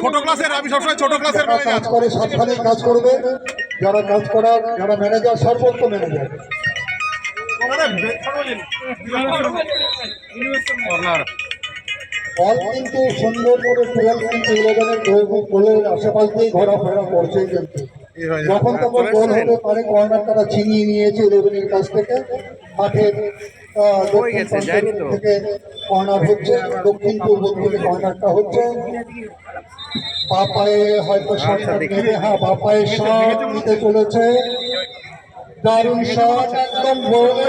ছোট ক্লাসের, আমি সবসময় ছোট ক্লাসের কাজ করে সাবধানে কাজ করবে। যারা কাজ করার যারা ম্যানেজার সর্বোচ্চ ম্যানেজার বল কিন্তু সুন্দর করে টুয়েলভ কিন্তু ইলেভেনের গোলের আশেপাশ দিয়ে ঘোরাফেরা করছে কিন্তু। যখন তখন গোল হতে পারে কর্নার তারা ছিনিয়ে নিয়েছে ইলেভেনের কাছ থেকে। মাঠের থেকে কর্নার হচ্ছে দক্ষিণ পূর্ব থেকে কর্নারটা হচ্ছে। বা পায়ে হয়তো শটটা নেবে হ্যাঁ বা পায়ে শট নিতে চলেছে। দারুণ শট একদম গোলের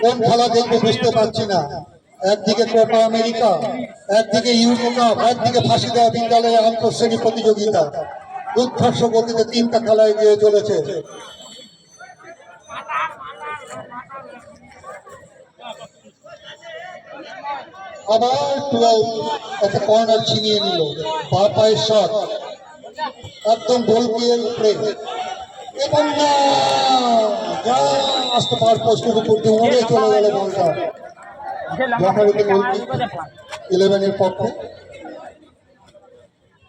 কোন খেলা দেখব বুঝতে পারছি না। একদিকে কোপা আমেরিকা, একদিকে ইউরো কাপ, একদিকে ফাঁসি দেওয়া বিদ্যালয়ে আন্তঃশ্রেণী প্রতিযোগিতা। দুর্ধর্ষ গতিতে তিনটা খেলা এগিয়ে চলেছে। আবার টুয়েলভ একটা কর্নার ছিনিয়ে নিল। পা পায়ের শট একদম গোল দিয়ে উপরে। এবং না! জাস্ট পার পোস্টের উপর দিয়ে উড়ে চলে গেল বলটা যথারীতি ইলেভেনের পক্ষে।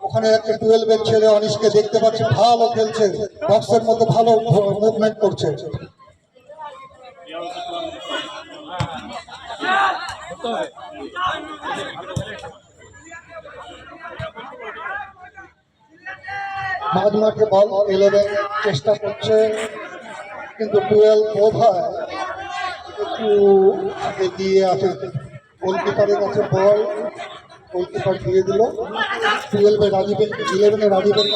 ওখানে একটা টুয়েলভের ছেলে অনিশকে দেখতে পাচ্ছি ভালো খেলছে বক্সের ভালো মুভমেন্ট করছে। মাঝ মাঠে বল ইলেভেন চেষ্টা করছে। কিন্তু টুয়েলভ বোধ হয় একটু আগে দিয়ে আছে গোলকিপারের কাছে বল। গোলকিপার দিয়ে দিল। টুয়েলভে রাজীবের ইলেভেনে রাজীবের